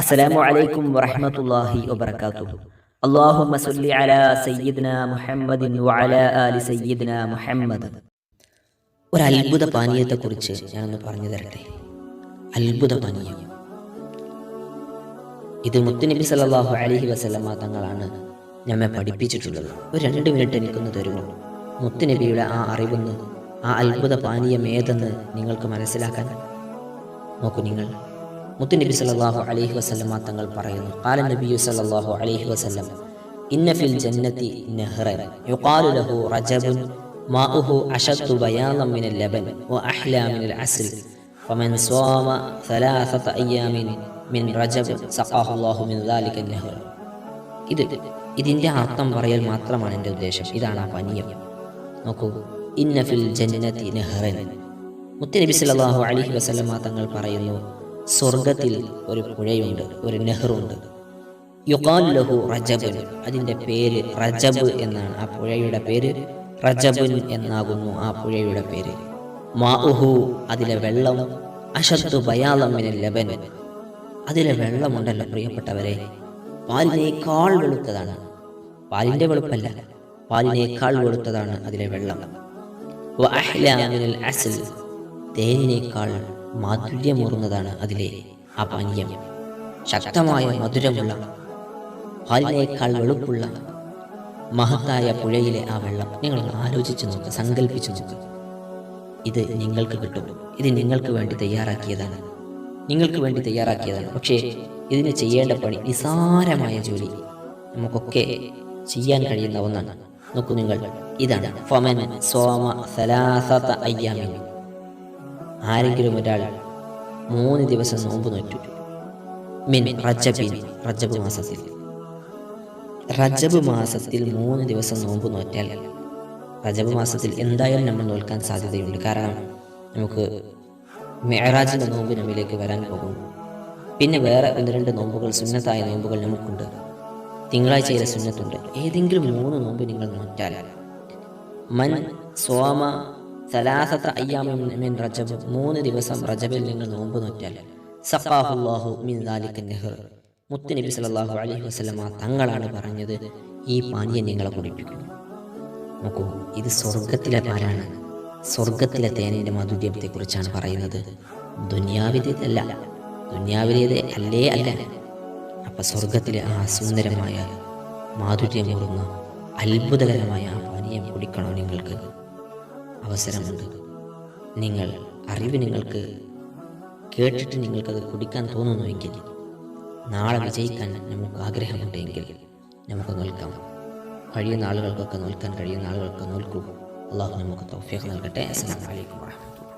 അസ്സലാമു അലൈക്കും വറഹ്മത്തുള്ളാഹി വബറകാതുഹു. അല്ലാഹുമ്മ സല്ലി അലാ സയ്യിദ്നാ മുഹമ്മദിൻ വഅലാ ആലി സയ്യിദ്നാ മുഹമ്മദ്. ഒരു അത്ഭുത പാനീയത്തെക്കുറിച്ച് ഞാനൊന്ന് പറഞ്ഞു തരട്ടെ? അത്ഭുത പാനീയം. ഇത് മുത്തുനബി സല്ലല്ലാഹു അലൈഹി വസല്ലമ തങ്ങളാണ് നമ്മെ പഠിപ്പിച്ചിട്ടുള്ളത്. ഒരു രണ്ട് മിനിറ്റ് എനിക്കൊന്ന് തരുമോ? മുത്തുനബിയുടെ ആ അറിവെന്ന് ആ അത്ഭുത പാനീയം ഏതെന്ന് നിങ്ങൾക്ക് മനസ്സിലാക്കാൻ? നോക്കൂ നിങ്ങൾ. മുത്തുനബി സല്ലല്ലാഹു അലൈഹി വസല്ലമ തങ്ങൾ പറയുന്നു ഖാല നബിയു സല്ലല്ലാഹു അലൈഹി വസല്ലം ഇന്ന ഫിൽ ജന്നതി നഹ്റൻ യുഖാലു ലഹു റജബുൻ മാഉഹു അശദ്ദു ബയാദൻ മിനൽ ലബൻ വഅഹ്ലാ മിനൽ അസ്ൽ ഫമൻ സ്വാമ ثلاثة أيام മിൻ റജബ് സഖാഹു അല്ലാഹു മിൻ ദാലിക നഹ്ർ ഇത് ഇതിൻ്റെ അർത്ഥം പറയൽ മാത്രമാണ് എൻ്റെ ഉദ്ദേശം ഇതാണ് ആ പാനീയം നോക്കൂ ഇന്ന ഫിൽ ജന്നതി നഹ്റൻ മുത്തനബി സല്ലല്ലാഹു അലൈഹി വസല്ലമ തങ്ങൾ പറയുന്നു സ്വർഗത്തിൽ ഒരു പുഴയുണ്ട് ഒരു നെഹ്റുണ്ട്. യുഖാൽ ലഹു റജബുൻ അതിന്റെ പേര് റജബ് എന്നാണ്. ആ പുഴയുടെ പേര് റജബുൻ എന്നാകുന്നു ആ പുഴയുടെ പേര്. മാഉഹു അതിലെ വെള്ളം. അശത്തു ബയാലമിന് ലബൻ. അതിലെ വെള്ളമുണ്ടല്ലോ പ്രിയപ്പെട്ടവരെ. പാലിനേക്കാൾ വെളുത്തതാണ്. പാലിന്റെ വെളുപ്പല്ല പാലിനേക്കാൾ വെളുത്തതാണ് അതിലെ വെള്ളം. അഹ്ലാ അസ്ൽ തേനിനേക്കാൾ മാധുര്യമൂറുന്നതാണ് അതിലെ ആ പാനീയം ശക്തമായ മധുരമുള്ള പാലിനേക്കാൾ വെളുപ്പുള്ള മഹത്തായ പുഴയിലെ ആ വെള്ളം നിങ്ങൾ ആലോചിച്ചു നോക്ക് സങ്കല്പിച്ചു നോക്ക്. ഇത് നിങ്ങൾക്ക് കിട്ടും. ഇത് നിങ്ങൾക്ക് വേണ്ടി തയ്യാറാക്കിയതാണ്. നിങ്ങൾക്ക് വേണ്ടി തയ്യാറാക്കിയതാണ്. പക്ഷേ ഇതിന് ചെയ്യേണ്ട പണി നിസാരമായ ജോലി. നമുക്കൊക്കെ ചെയ്യാൻ കഴിയുന്ന ഒന്നാണ്. നോക്കൂ നിങ്ങൾ ഇതാണ്. ഫമൻ സോമ സലാസത അയ്യാമിൻ. ആരെങ്കിലും ഒരാൾ മൂന്ന് ദിവസം നോമ്പ് നോറ്റു. മിൻ റജബിൻ റജബ് മാസത്തിൽ. റജബ് മാസത്തിൽ മൂന്ന് ദിവസം നോമ്പ് നോറ്റാൽ റജബ് മാസത്തിൽ എന്തായാലും നമ്മൾ നോൽക്കാൻ സാധ്യതയുണ്ട്. കാരണം നമുക്ക് മെഹറാജിന്റെ നോമ്പ് നമ്മിലേക്ക് വരാൻ പോകുന്നു. പിന്നെ വേറെ ഒന്ന് രണ്ട് നോമ്പുകൾ സുന്നത്തായ നോമ്പുകൾ നമുക്കുണ്ട്. തിങ്കളാഴ്ചയിലെ സുന്നത്തുണ്ട്. ഏതെങ്കിലും മൂന്ന് നോമ്പ് നിങ്ങൾ നോറ്റാൽ മൻ സോമ സലാസത്ത അയ്യാമിൻ റജബ്. മൂന്ന് ദിവസം റജബിൽ നിങ്ങൾ നോമ്പ് നോറ്റാൽ സഖാഹുല്ലാഹു മിൻ ദാലിക നെഹ്ർ. മുത്ത് നബി സല്ലല്ലാഹു അലൈഹി വസ്ലമ തങ്ങളാണ് പറഞ്ഞത് ഈ പാനീയം നിങ്ങളെ കുടിപ്പിക്കുന്നു നോക്കൂ ഇത് സ്വർഗത്തിലെ പാലാണ് സ്വർഗത്തിലെ തേനിന്റെ മാധുര്യത്തെക്കുറിച്ചാണ് പറയുന്നത്. ദുന്യാവിതല്ല ദുന്യാവിലേത് അല്ലേ അല്ല. അപ്പം സ്വർഗത്തിലെ ആ സുന്ദരമായ മാധുര്യമൂറുന്ന അത്ഭുതകരമായ ആ പാനീയം കുടിക്കണം നിങ്ങൾക്ക്? അവസരമുണ്ട്. നിങ്ങൾ അറിവ് നിങ്ങൾക്ക് കേട്ടിട്ട് നിങ്ങൾക്കത് കുടിക്കാൻ തോന്നുന്നുവെങ്കിൽ നാളെ വിജയിക്കാൻ നമുക്ക് ആഗ്രഹമുണ്ടെങ്കിൽ നമുക്ക് നോൽക്കാം. കഴിയുന്ന ആളുകൾക്കൊക്കെ നോൽക്കാൻ കഴിയുന്ന ആളുകൾക്ക് നോൽക്കൂ. അള്ളാഹു നമുക്ക് തൗഫീഖ് നൽകട്ടെ. അസ്സാം അലൈക്കും വറഹ്മത്തുള്ളാഹി